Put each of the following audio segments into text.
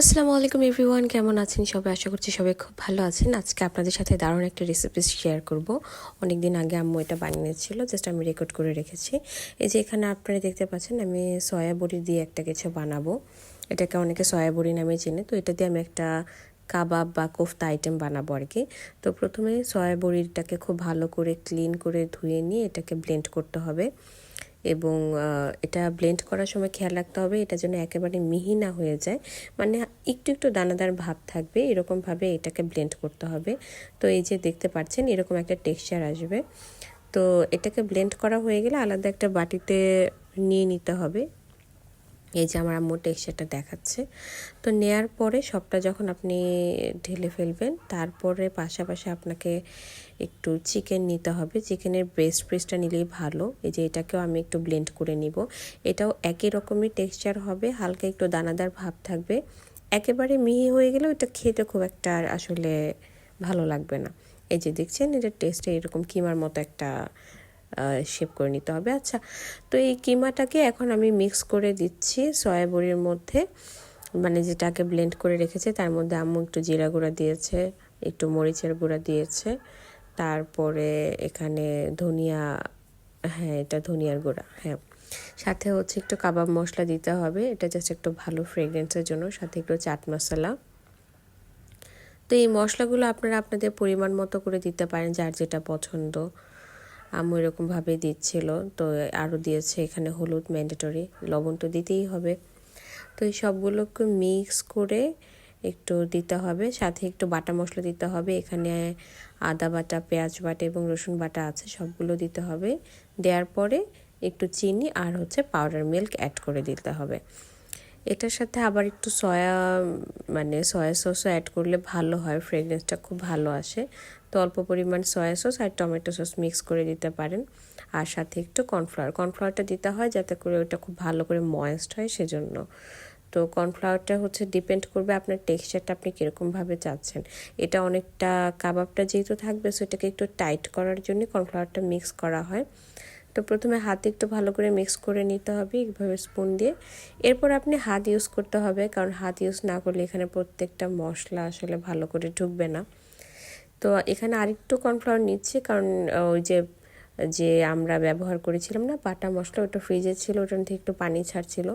আসসালামু আলাইকুম এভরিওয়ান, কেমন আছেন সবাই? আশা করছি সবাই খুব ভালো আছেন। আজকে আপনাদের সাথে দারুণ একটা রেসিপি শেয়ার করব। অনেক দিন আগে আম্মু এটা বানিয়েছিল জাস্ট আমি রেকর্ড করে রেখেছি। এই যে এখানে আপনারা দেখতে পাচ্ছেন, আমি সয়া বড়ি দিয়ে একটা কিছু বানাবো। এটাকে অনেকে সয়া বড়ি নামে চেনে, তো এটা দিয়ে আমি একটা কাবাব বা কোফতা আইটেম বানাবো আর কি। তো প্রথমে সয়া বড়িটাকে খুব ভালো করে ক্লিন করে ধুয়ে নিয়ে এটাকে ব্লেন্ড করতে হবে। এবং এটা ব্লেন্ড করার সময় খেয়াল রাখতে হবে, এটা যেন একেবারে মিহি না হয়ে যায়। মানে একটু একটু দানাদার ভাব থাকবে, এরকমভাবে এটাকে ব্লেন্ড করতে হবে। তো এই যে দেখতে পাচ্ছেন, এরকম একটা টেক্সচার আসবে। তো এটাকে ব্লেন্ড করা হয়ে গেলে আলাদা একটা বাটিতে নিয়ে নিতে হবে। এই যে আমার আম্মু টেক্সচারটা দেখাচ্ছে। তো নেয়ার পরে সবটা যখন আপনি ঢেলে ফেলবেন, তারপরে পাশাপাশি আপনাকে একটু চিকেন নিতে হবে। চিকেনের ব্রেস্ট পিসটা নিলেই ভালো। এই যে এটাকেও আমি একটু ব্লেন্ড করে নিব। এটাও একই রকমই টেক্সচার হবে, হালকা একটু দানাদার ভাব থাকবে। একেবারে মিহি হয়ে গেলে ওটা খেতে খুব একটা আসলে ভালো লাগবে না। এই যে দেখছেন, এটা টেস্টে এরকম কিমার মতো একটা শেপ করে নিতে হবে। আচ্ছা তো এই কিমাটাকে এখন আমি মিক্স করে দিচ্ছি সয়াবড়ির মধ্যে। মানে যেটাকে ব্লেন্ড করে রেখেছে, তার মধ্যে আম্মু একটু জিরা গুঁড়া দিয়েছে, একটু মরিচের গুঁড়া দিয়েছে। তারপরে এখানে ধনিয়া হ্যাঁ এটা ধনিয়ার গুঁড়া হ্যাঁ। সাথে হচ্ছে একটু কাবাব মশলা দিতে হবে, এটা জাস্ট একটু ভালো ফ্রেগরেন্সের জন্য। সাথে একটু চাট মশলা। তো এই মশলাগুলো আপনারা আপনাদের পরিমাণ মতো করে দিতে পারেন, যার যেটা পছন্দ। আম্মু এরকমভাবে দিচ্ছিল। তো আরও দিয়েছে এখানে হলুদ ম্যান্ডেটরি লবণ তো দিতেই হবে। তো এই সবগুলোকে মিক্স করে একটু দিতে হবে, সাথে একটু বাটা মশলা দিতে হবে। এখানে আদা বাটা, পেঁয়াজ বাটা এবং রসুন বাটা আছে, সবগুলো দিতে হবে। দেওয়ার পরে একটু চিনি আর হচ্ছে পাউডার মিল্ক অ্যাড করে দিতে হবে। এটার সাথে আবার একটু সয়া মানে সয়া সসও অ্যাড করলে ভালো হয় ফ্রেগনেন্সটা খুব ভালো আসে। তো অল্প পরিমাণ সয়া সস আর টমেটো সস মিক্স করে দিতে পারেন। আর সাথে একটু কর্নফ্লাওয়ার কর্নফ্লাওয়ারটা দিতে হয় যাতে করে ওটা খুব ভালো করে ময়েস্ট হয় সেজন্য। তো কর্নফ্লাওয়ারটা হচ্ছে ডিপেন্ড করবে আপনার টেক্সচারটা আপনি কীরকমভাবে চাচ্ছেন। এটা অনেকটা কাবাবটা যেহেতু থাকবে সেটাকে একটু টাইট করার জন্য কর্নফ্লাওয়ারটা মিক্স করা হয়। তো প্রথমে হাতে একটু ভালো করে মিক্স করে নিতে হবে এইভাবে স্পুন দিয়ে। এরপর আপনি হাত ইউজ করতে হবে, কারণ হাত ইউজ না করলে এখানে প্রত্যেকটা মশলা আসলে ভালো করে ঢুকবে না। তো এখানে আরেকটু কর্নফ্লাওয়ার নিচ্ছি, কারণ ওই যে যে আমরা ব্যবহার করেছিলাম না, বাটা মশলা, ওটা ফ্রিজে ছিল ওটার থেকে একটু পানি ছাড়ছিল।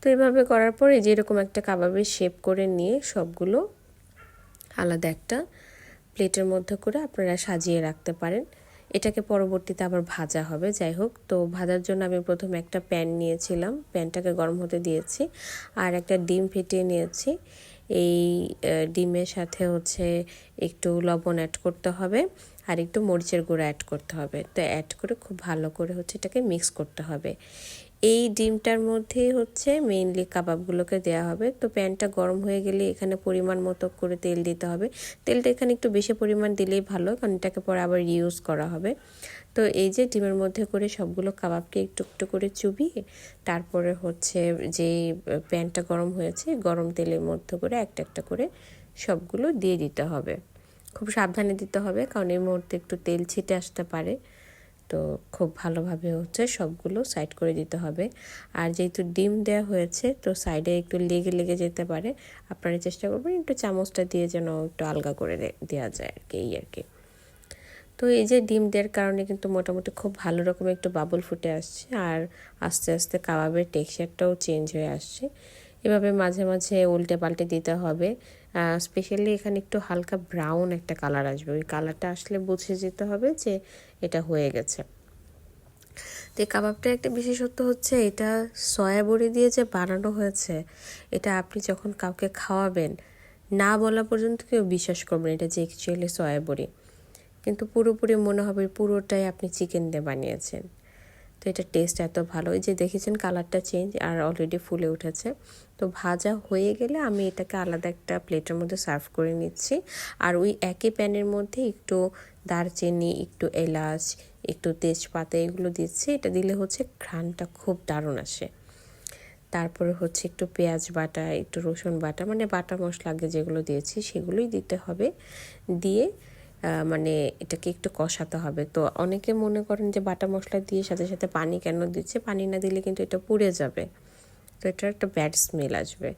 তো এভাবে করার পরে যে এরকম একটা কাবাবের শেপ করে নিয়ে সবগুলো আলাদা একটা প্লেটের মধ্যে করে আপনারা সাজিয়ে রাখতে পারেন। এটাকে পরবর্তীতে আবার ভাজা হবে, যাই হোক। তো ভাজার জন্য আমি প্রথমে একটা প্যান নিয়েছিলাম, প্যানটাকে গরম হতে দিয়েছি, আর একটা ডিম ফেটিয়ে নিয়েছি। এই ডিমের সাথে হচ্ছে একটু লবণ অ্যাড করতে হবে আর একটু মরিচের গুঁড়া অ্যাড করতে হবে। তো অ্যাড করে খুব ভালো করে হচ্ছে এটাকে মিক্স করতে হবে। এই ডিমটার মধ্যেই হচ্ছে মেইনলি কাবাবগুলোকে দেওয়া হবে। তো প্যানটা গরম হয়ে গেলে এখানে পরিমাণ মতো করে তেল দিতে হবে। তেলটা এখানে একটু বেশি পরিমাণ দিলেই ভালো, কারণ এটাকে পরে আবার ইউজ করা হবে। তো এই যে ডিমের মধ্যে করে সবগুলো কাবাবকে একটু একটু করে চুবিয়ে, তারপরে হচ্ছে যে প্যানটা গরম হয়েছে, গরম তেলের মধ্যে করে একটা একটা করে সবগুলো দিয়ে দিতে হবে। খুব সাবধানে দিতে হবে, কারণ এই মুহূর্তে একটু তেল ছিটে আসতে পারে। তো খুব ভালোভাবে হচ্ছে সবগুলো সাইড করে দিতে হবে। আর যেহেতু ডিম দেওয়া হয়েছে, তো সাইডে একটু লেগে লেগে যেতে পারে। আপনারা চেষ্টা করবেন একটু চামচটা দিয়ে যেন একটু আলগা করে দেওয়া যায় আর কি, এই আর কি। তো এই যে ডিম দেওয়ার কারণে কিন্তু মোটামুটি খুব ভালো রকম একটু বাবল ফুটে আসছে আর আস্তে আস্তে কাবাবের টেক্সচারটাও চেঞ্জ হয়ে আসছে। এভাবে মাঝে মাঝে উল্টে পাল্টে দিতে হবে। স্পেশালি এখানে একটু হালকা ব্রাউন একটা কালার আসবে। ওই কালারটা আসলে বুঝে যেতে হবে যে এটা হয়ে গেছে। তো এই কাবাবটার একটা বিশেষত্ব হচ্ছে, এটা সয়া বড়ি দিয়ে যে বানানো হয়েছে, এটা আপনি যখন কাউকে খাওয়াবেন, না বলা পর্যন্ত কেউ বিশ্বাস করবেন এটা যে অ্যাকচুয়ালি সয়া বড়ি। কিন্তু পুরোপুরি মনে হবে পুরোটাই আপনি চিকেন দিয়ে বানিয়েছেন। তো এটা টেস্ট এত ভালো। যে দেখেছেন কালারটা চেঞ্জ আর অলরেডি ফুলে উঠেছে। তো ভাজা হয়ে গেলে আমি এটাকে আলাদা একটা প্লেটের মধ্যে সার্ভ করে নিচ্ছি। আর ওই একই প্যানের মধ্যে একটু দারচিনি, একটু এলাচ, একটু তেজপাতা এগুলো দিচ্ছি। এটা দিলে হচ্ছে ঘ্রানটা খুব দারুণ আসে। তারপরে হচ্ছে একটু পেঁয়াজ বাটা, একটু রসুন বাটা মানে বাটা মশলা আগে যেগুলো দিয়েছি সেগুলোই দিতে হবে। দিয়ে মানে এটাকে একটু কষাতে হবে। তো অনেকে মনে করেন যে বাটা মশলা দিয়ে সাথে সাথে পানি কেন দিচ্ছে? পানি না দিলে কিন্তু এটা পুড়ে যাবে। তো এটার একটা ব্যাড স্মেল আসবে।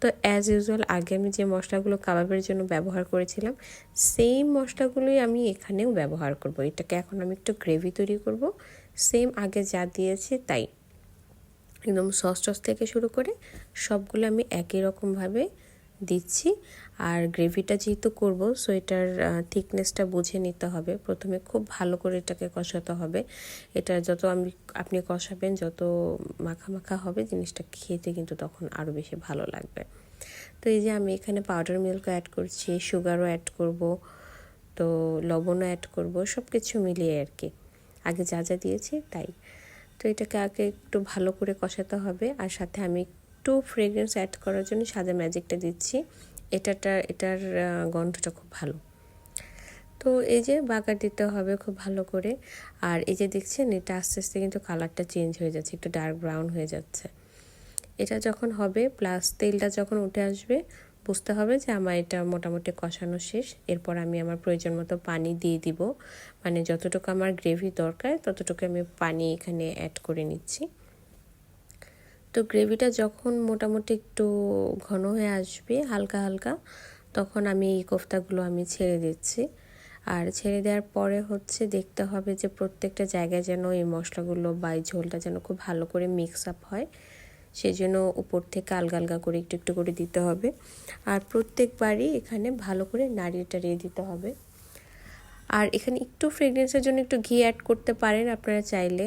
তো অ্যাজ ইউজুয়াল আগে আমি যে মশলাগুলো কাবাবের জন্য ব্যবহার করেছিলাম সেম মশলাগুলোই আমি এখানেও ব্যবহার করব। এটাকে এখন আমি একটু গ্রেভি তৈরি করব। সেম আগে যা দিয়েছি তাই। একদম সস টস থেকে শুরু করে সবগুলো আমি একই রকমভাবে দিচ্ছি। আর গ্রেভিটা যেহেতু করব সো এটার থিকনেসটা বুঝে নিতে হবে। প্রথমে খুব ভালো করে এটাকে কষাতে হবে। এটা যত আমি, আপনি কষাবেন, যত মাখা মাখা হবে, জিনিসটা খেতে কিন্তু তখন আরও বেশি ভালো লাগবে। তো এই যে আমি এখানে পাউডার মিল্কও অ্যাড করছি সুগারও অ্যাড করব, তো লবণও অ্যাড করব সব কিছু মিলিয়ে আর কি। আগে যা যা দিয়েছি, তাই। তো এটাকে আগে একটু ভালো করে কষাতে হবে, আর সাথে আমি একটু ফ্রেগরেন্স অ্যাড করার জন্য সাদা ম্যাজিকটা দিচ্ছি। এটাটা, এটার গন্ধটা খুব ভালো। তো এই যে বাগার দিতে হবে খুব ভালো করে। আর এই যে দেখছেন, এটা আস্তে আস্তে কিন্তু কালারটা চেঞ্জ হয়ে যাচ্ছে, একটু ডার্ক ব্রাউন হয়ে যাচ্ছে। এটা যখন হবে প্লাস তেলটা যখন উঠে আসবে, বুঝতে হবে যে আমার এটা মোটামুটি কষানো শেষ। এরপর আমি আমার প্রয়োজন মতো পানি দিয়ে দিব। মানে যতটুকু আমার গ্রেভি দরকার, ততটুকু আমি পানি এখানে অ্যাড করে নিচ্ছি। তো গ্রেভিটা যখন মোটামুটি একটু ঘন হয়ে আসবে, হালকা হালকা, তখন আমি এই কোফতাগুলো আমি ছেড়ে দিচ্ছি। আর ছেড়ে দেওয়ার পরে হচ্ছে দেখতে হবে যে প্রত্যেকটা জায়গায় যেন এই মশলাগুলো বা এই ঝোলটা যেন খুব ভালো করে মিক্স আপ হয়। সেজন্য উপর থেকে আলগা আলগা করে একটু একটু করে দিতে হবে। আর প্রত্যেকবারই এখানে ভালো করে নাড়িয়ে টাড়িয়ে দিতে হবে। আর এখানে একটু ফ্রেগরেন্সের জন্য একটু ঘি অ্যাড করতে পারেন আপনারা চাইলে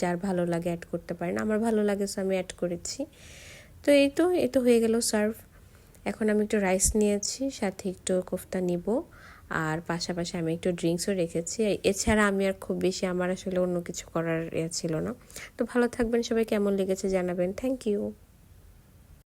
যার ভালো লাগে অ্যাড করতে পারেন। আমার ভালো লাগে সো আমি অ্যাড করেছি। তো এই তো এই তো হয়ে গেল সার্ভ এখন আমি একটু রাইস নিয়েছি, সাথে একটু কোফতা নিব। আর পাশাপাশি আমি একটু ড্রিঙ্কসও রেখেছি। এছাড়া আমি আর খুব বেশি আমার আসলে অন্য কিছু করার ইয়ে ছিল না। তো ভালো থাকবেন সবাই, কেমন লেগেছে জানাবেন। Thank you